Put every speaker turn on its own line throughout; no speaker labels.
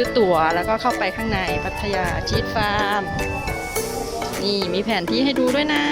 ซื้อตั๋วแล้วก็เข้าไปข้างในพัทยาชีสฟาร์ม นี่มีแผนที่ให้ดูด้วยนะ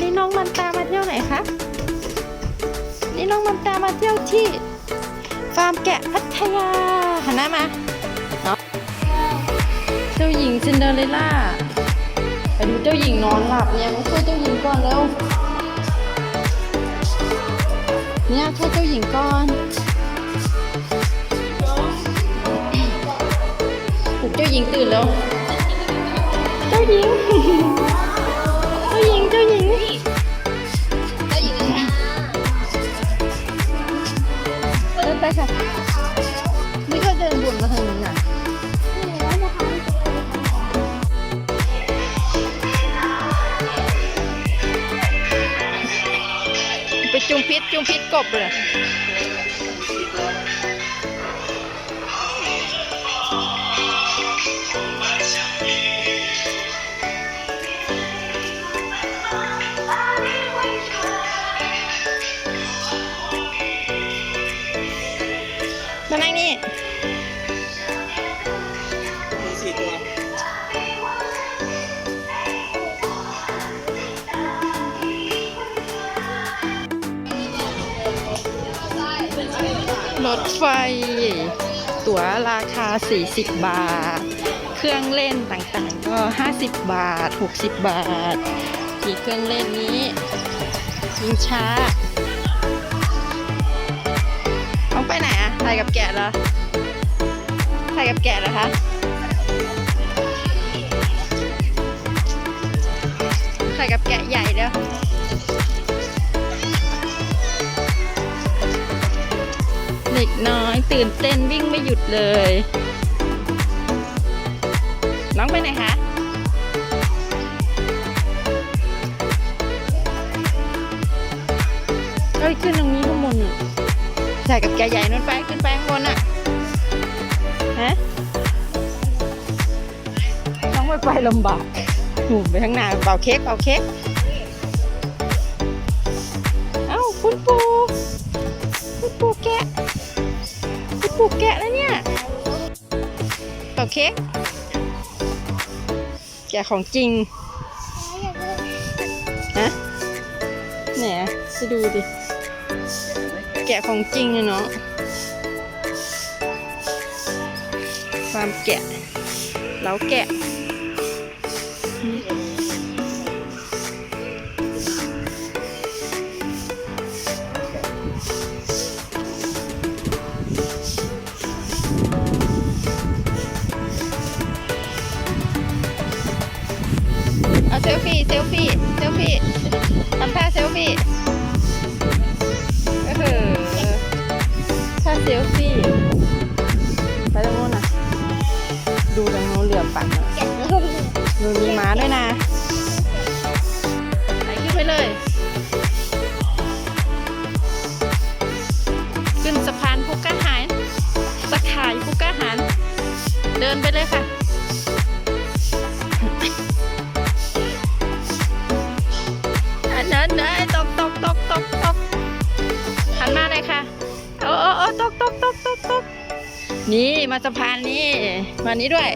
นี่น้องมันตามาเที่ยวไหนคะนี่น้องมันตามาเที่ยวที่ฟาร์มแกะพัทยาหันหน้ามาเนาะเจ้าหญิงซินเดอเรลล่าไปดูเจ้าหญิงนอนหลับเนี่ยมาช่วยเจ้าหญิงก่อนเร็ว เนี่ยช่วยเจ้าหญิงก่อนปลุกเจ้าหญิงตื่นแล้ว เจ้าหญิง เจ้าหญิง เจ้าหญิง เจ้าหญิงเดินไปค่ะ ไปจุงพิษจุมพิษกบเลย รถไฟ ตั๋วราคา 40 บาท เครื่องเล่นต่างๆ ก็ 50 บาท 60 บาทที่เครื่องเล่นนี้ยิงช้าต้องไปไหนอะถ่ายกับแกะเหรอถ่ายกับแกะเหรอคะถ่ายกับแกะใหญ่เด้อ น้อยตื่นเต้นวิ่งไม่หยุดเลย น้องไปไหนคะเอ้ยขึ้นตรงนี้ข้างบนน่ะใส่กับแกใหญ่นู้นไปขึ้นไปข้างบนอะฮะน้องไปไปลำบากหนูไปข้างหน้าเป่าเค้กเป่าเค้กเอ้าคุณปูคุณปูแกะ ปลูกแกะแล้วเนี่ยเป่าเค้กแกะของจริงฮะเนี่ยจะดูดิ แกะของจริงอะเนาะความแกะเล้าแกะ ซลฟี่เซลฟี่เซลฟี่ทำท่าเซลฟี่เออท่าเซลฟี่ไปตรงโน้นนะดูตรงโน้นเหลือปั่นน่ะ นี่มาสะพานนี้มานี้ด้วย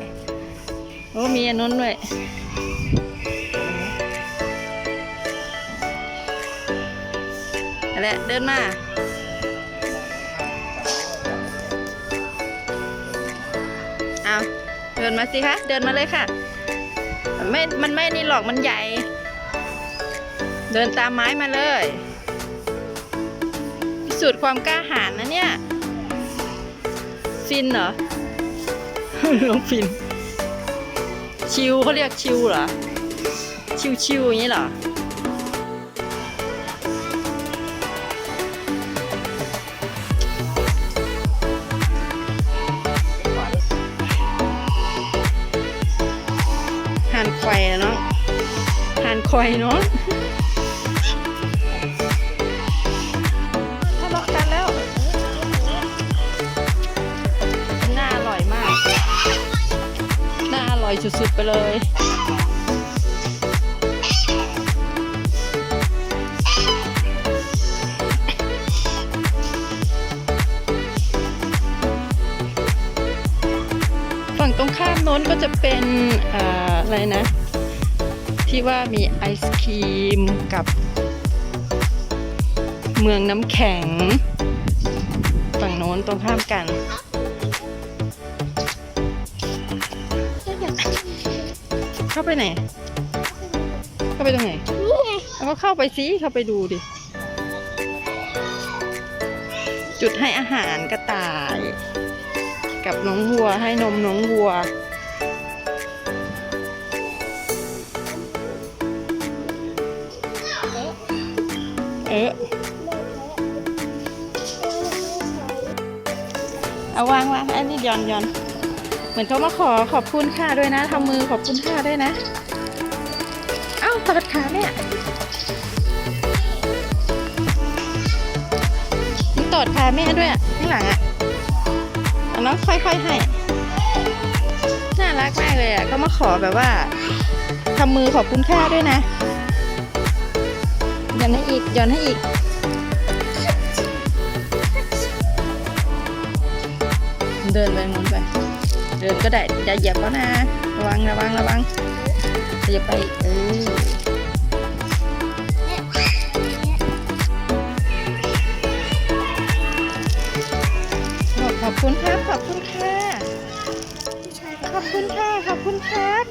โอ้มีอันนู้นด้วยนั่นแหละเดินมาเอาเดินมาสิคะเดินมาเลยค่ะ ไม่ มันไม่นี่หรอกมันใหญ่ เดินตามไม้มาเลย พิสูจน์ความกล้าหาญนะเนี่ย ฟินเหรอลงฟิน ชิวเขาเรียกชิวเหรอ ชิวชิวๆอย่างนี้เหรอหานควายอะเนาะหานควายเนาะ อยสุดๆไปเลยฝั่งตรงข้ามโน้นก็จะเป็นอ่าอะไรนะ ที่ว่ามีไอศครีมกับ เมืองน้ำแข็ง ฝั่งโน้นตรงข้ามกัน เข้าไปไหน เข้าไปตรงไหน
นี่ไง
เอาก็เข้าไปสิเข้าไปดูดิ จุดให้อาหารกระต่าย กับน้องวัวให้นมน้องวัว เอ๊ะเอาวางวางอันนี้ย้อนย้อน เหมือนเขามาขอขอบคุณค่ะด้วยนะทำมือขอบคุณค่ะด้วยนะ เอ้าตอดขาเนี่ยมึงตอดขาแม่ด้วยอะข้างหลังอะเอาน้องค่อยๆให้น่ารักมากเลยอะก็มาขอแบบว่าทำมือขอบคุณค่าด้วยนะย้อนให้อีกย้อนให้อีกเดินไปนู้นไป เดินก็ได้อย่าเหยียบเขานะ ระวังระวังระวังอย่าไปเออขอบคุณครับ ขอบคุณค่ะขอบคุณค่ะ ขอบคุณครับ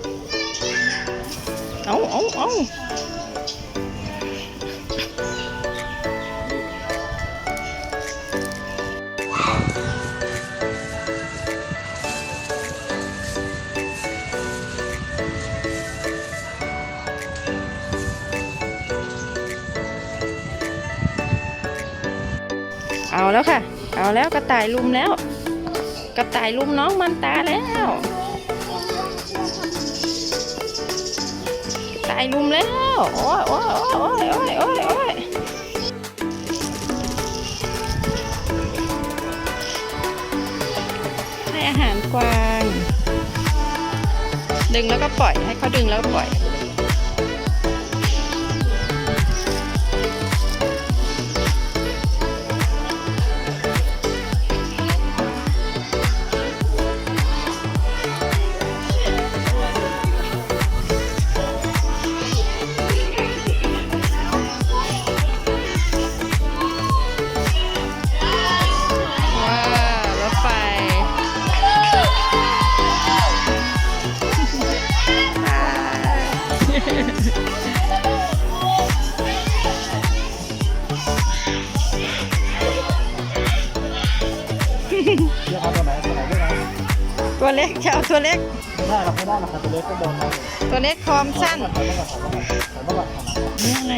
เอาเอาเอา เอาแล้วค่ะ เอาแล้วกระต่ายลุมแล้ว กระต่ายลุมน้องมันตาแล้วตายลุมแล้ว โอ้ยโอ้ยโอ้ยโอ้ยโอ้ยโอ้ยให้อาหารกวาง ดึงแล้วก็ปล่อย ให้เขาดึงแล้วปล่อย
ตัว
เล็กจะเอาตัวเล็ก
ไม่ได้หรอกไม่ได้หรอกครับตัวเล็กก็โดนนะ
ตัวเล็กคอมสั้น
ถอยมาก่อนถอยมาก่อนถอยมาก่อนถอยมาก่อน
นี่อะไร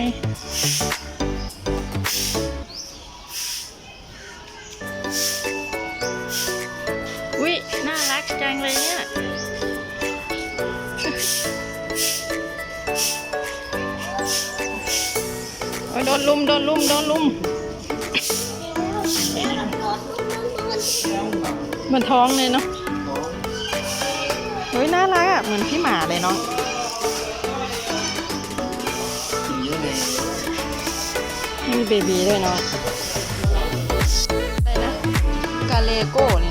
อุ้ยน่ารักจังเลยเนี่ย โอ้ยโดนลุมโดนลุมโดนลุมเหมือนท้องเลยเนาะ เฮ้ยน่ารักอะเหมือนพี่หมาเลยเนาะมีเบบีด้วยเนาะอะไรนะกาเลโก้นี่
ย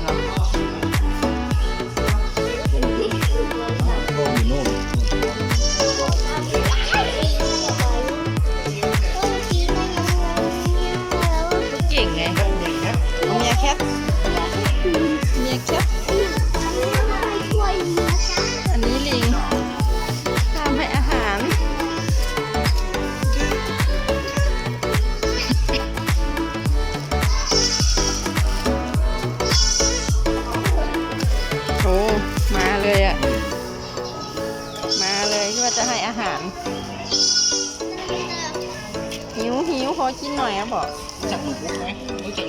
กินหน่อยครับอก
จับหนูพุกไหมรู้จัก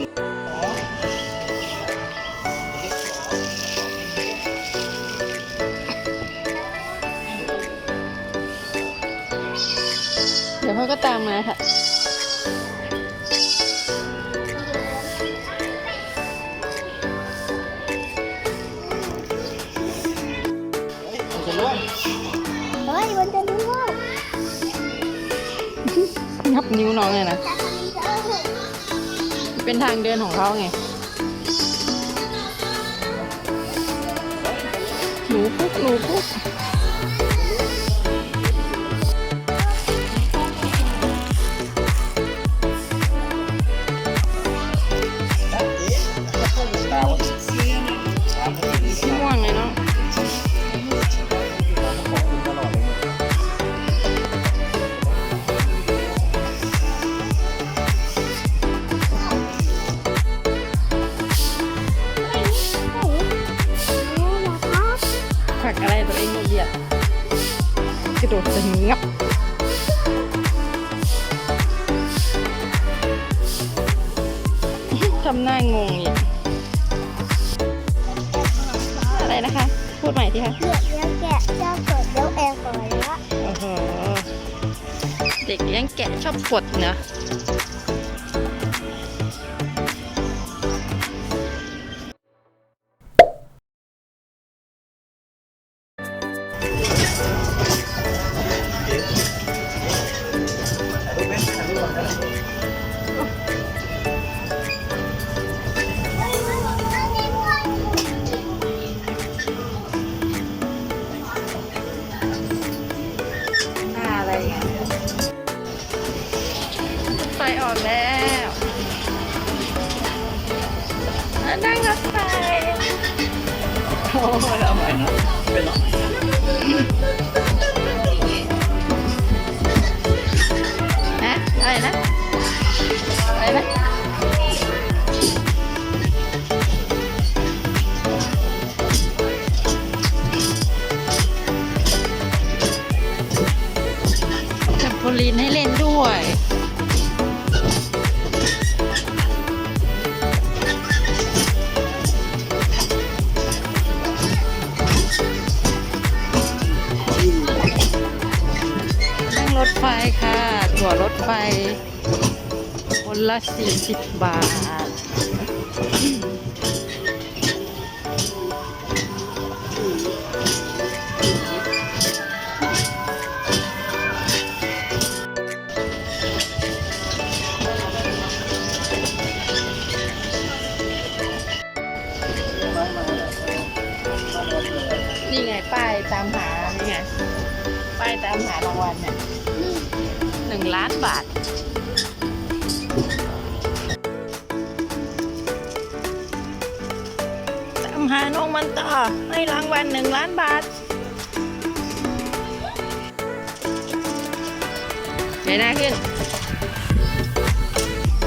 เดี๋ยวพ่อก็ตามมาค่ะ
จะล่
งเฮ้ยมันจะล่วงงับนิ้
วน้
องเลยนะ
เป็นทางเดิ
นของเขาไง หนูพุกหนูพุกำหน้างงอีกอะไรนะคะ พูดใหม่ที่คะ
เลือกเลี้ยงแกะชอบกดเลี้ยงแอร์ก่อนละ
โอ้โหเด็กเลี้ยงแกะชอบกดเนอะ รถไฟคนละ 40 บาท นี่ไงป้ายตามหา นี่ไง ป้ายตามหารางวัลเนี่ย หนึ่งล้านบาท ตามหาน้องมันต่อ ให้รางวัลหนึ่งล้านบาทเงยหน้าขึ้น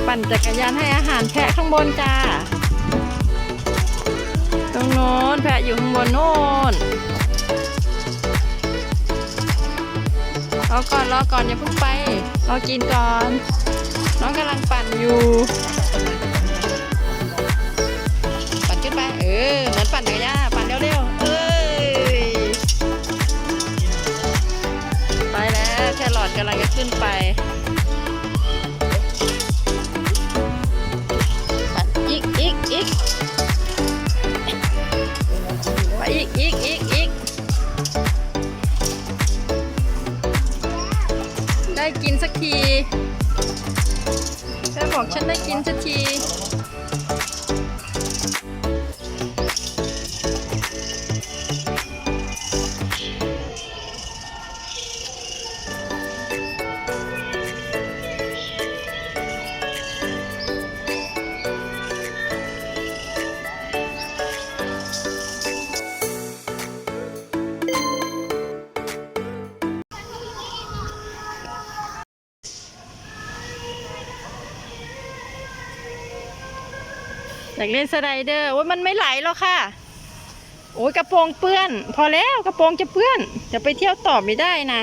ปั่นจักรยานให้อาหารแพะข้างบนจ้า ตรงโน้นแพะอยู่ข้างบนโน้น อก่อนรอก่อนอย่าเพิ่งไปรอกินก่อน น้องกำลังปั่นอยู่ ปั่นขึ้นไปเออเหมือนปั่นจักรยาปั่นเร็วๆเอ้ยไปแล้วแครอทกำลังจะขึ้นไป อยากเล่นสไลเดอร์โอ้ยมันไม่ไหลหรอกค่ะ โอ้ยกระโปรงเปื้อน พอแล้วกระโปรงจะเปื้อน จะไปเที่ยวต่อไม่ได้นะ